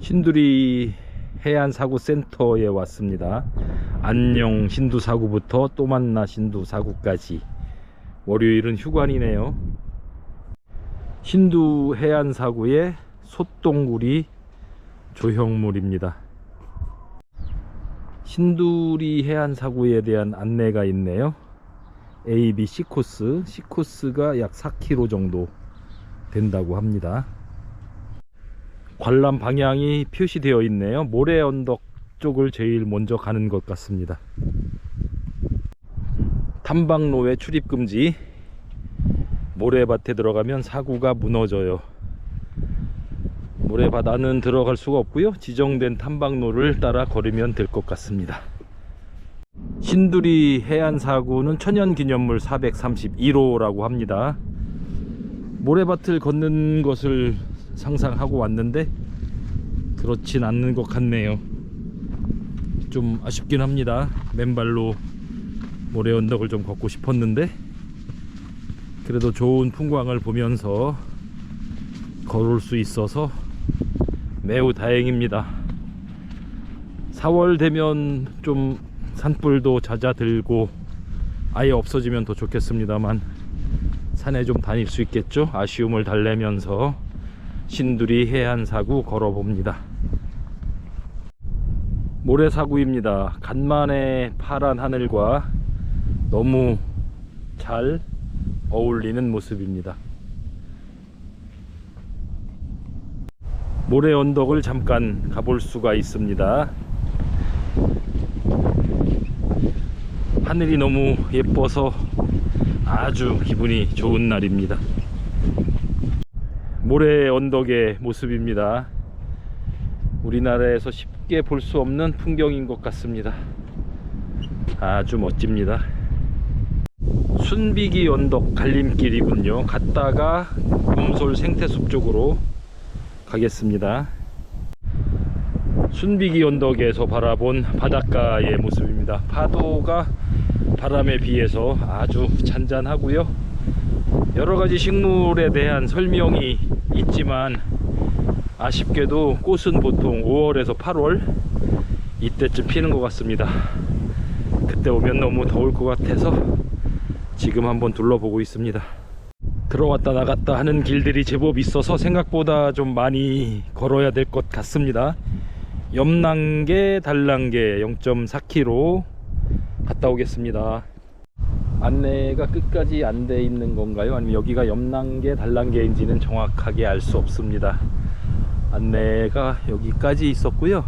신두리 해안사구센터에 왔습니다. 안녕 신두사구부터 또 만나 신두사구까지 월요일은 휴관이네요. 신두 해안사구의 솥동구리 조형물입니다. 신두리 해안사구에 대한 안내가 있네요. A, B, C 코스, C 코스가 약 4km 정도 된다고 합니다. 관람 방향이 표시되어 있네요. 모래 언덕 쪽을 제일 먼저 가는 것 같습니다. 탐방로에 출입 금지. 모래밭에 들어가면 사구가 무너져요. 모래밭 안은 들어갈 수가 없고요. 지정된 탐방로를 따라 걸으면 될 것 같습니다. 신두리 해안사구는 천연기념물 431호라고 합니다. 모래밭을 걷는 것을 상상하고 왔는데 그렇진 않는 것 같네요. 좀 아쉽긴 합니다. 맨발로 모래 언덕을 좀 걷고 싶었는데 그래도 좋은 풍광을 보면서 걸을 수 있어서 매우 다행입니다. 4월 되면 좀 산불도 잦아들고 아예 없어지면 더 좋겠습니다만 산에 좀 다닐 수 있겠죠? 아쉬움을 달래면서 신두리 해안사구 걸어봅니다. 모래사구입니다. 간만에 파란 하늘과 너무 잘 어울리는 모습입니다. 모래 언덕을 잠깐 가볼 수가 있습니다. 하늘이 너무 예뻐서 아주 기분이 좋은 날입니다. 모래 언덕의 모습입니다. 우리나라에서 쉽게 볼 수 없는 풍경인 것 같습니다. 아주 멋집니다. 순비기 언덕 갈림길이군요. 갔다가 금솔 생태숲 쪽으로 가겠습니다. 순비기 언덕에서 바라본 바닷가의 모습입니다. 파도가 바람에 비해서 아주 잔잔하고요. 여러 가지 식물에 대한 설명이 있지만 아쉽게도 꽃은 보통 5월에서 8월 이때쯤 피는 것 같습니다. 그때 오면 너무 더울 것 같아서 지금 한번 둘러보고 있습니다. 들어왔다 나갔다 하는 길들이 제법 있어서 생각보다 좀 많이 걸어야 될 것 같습니다. 염난계, 달난계 0.4km 갔다 오겠습니다. 안내가 끝까지 안 돼 있는 건가요? 아니면 여기가 염난계, 달난계인지는 정확하게 알 수 없습니다. 안내가 여기까지 있었고요.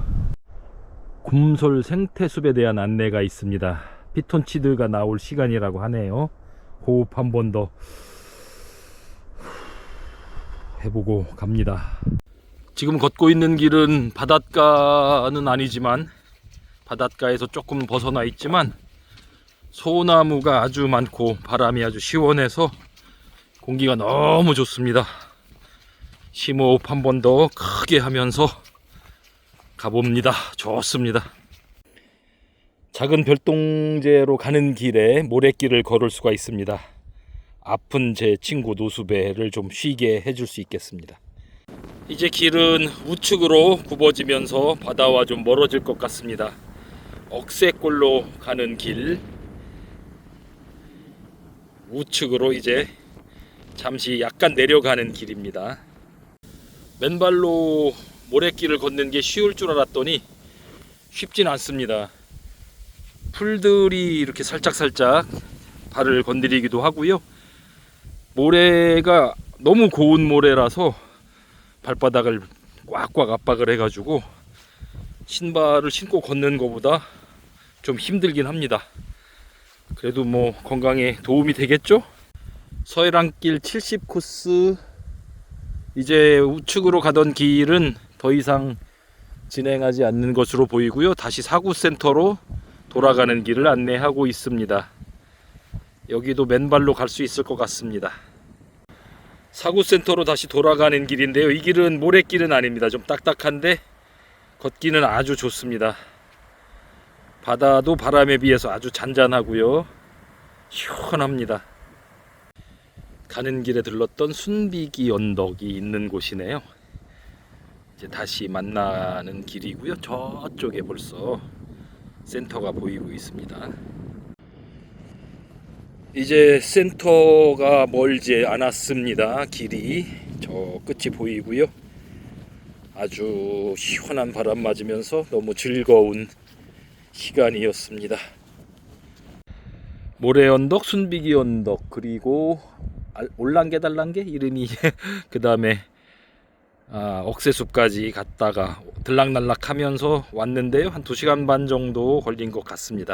곰솔 생태숲에 대한 안내가 있습니다. 피톤치드가 나올 시간이라고 하네요. 호흡 한 번 더 해보고 갑니다. 지금 걷고 있는 길은 바닷가는 아니지만 바닷가에서 조금 벗어나 있지만 소나무가 아주 많고 바람이 아주 시원해서 공기가 너무 좋습니다. 심호흡 한 번 더 크게 하면서 가봅니다. 좋습니다. 작은 별동제로 가는 길에 모래길을 걸을 수가 있습니다. 아픈 제 친구 노수배를 좀 쉬게 해줄 수 있겠습니다. 이제 길은 우측으로 굽어지면서 바다와 좀 멀어질 것 같습니다. 억새골로 가는 길 우측으로 이제 잠시 약간 내려가는 길입니다. 맨발로 모래길을 걷는 게 쉬울 줄 알았더니 쉽진 않습니다. 풀들이 이렇게 살짝살짝 발을 건드리기도 하고요. 모래가 너무 고운 모래라서 발바닥을 꽉꽉 압박을 해가지고 신발을 신고 걷는 것보다 좀 힘들긴 합니다. 그래도 뭐 건강에 도움이 되겠죠? 서해랑길 70 코스 이제 우측으로 가던 길은 더 이상 진행하지 않는 것으로 보이고요. 다시 사구센터로 돌아가는 길을 안내하고 있습니다. 여기도 맨발로 갈 수 있을 것 같습니다. 사구센터로 다시 돌아가는 길인데요. 이 길은 모래길은 아닙니다. 좀 딱딱한데 걷기는 아주 좋습니다. 바다도 바람에 비해서 아주 잔잔하고요. 시원합니다. 가는 길에 들렀던 순비기 언덕이 있는 곳이네요. 이제 다시 만나는 길이고요. 저쪽에 벌써 센터가 보이고 있습니다. 이제 센터가 멀지 않았습니다. 길이 저 끝이 보이고요. 아주 시원한 바람 맞으면서 너무 즐거운 시간이었습니다. 모래 언덕, 순비기 언덕 그리고 알- 올랑개 달랑개? 이름이 그 다음에 아, 억새숲까지 갔다가 들락날락하면서 왔는데요. 한 2시간 반 정도 걸린 것 같습니다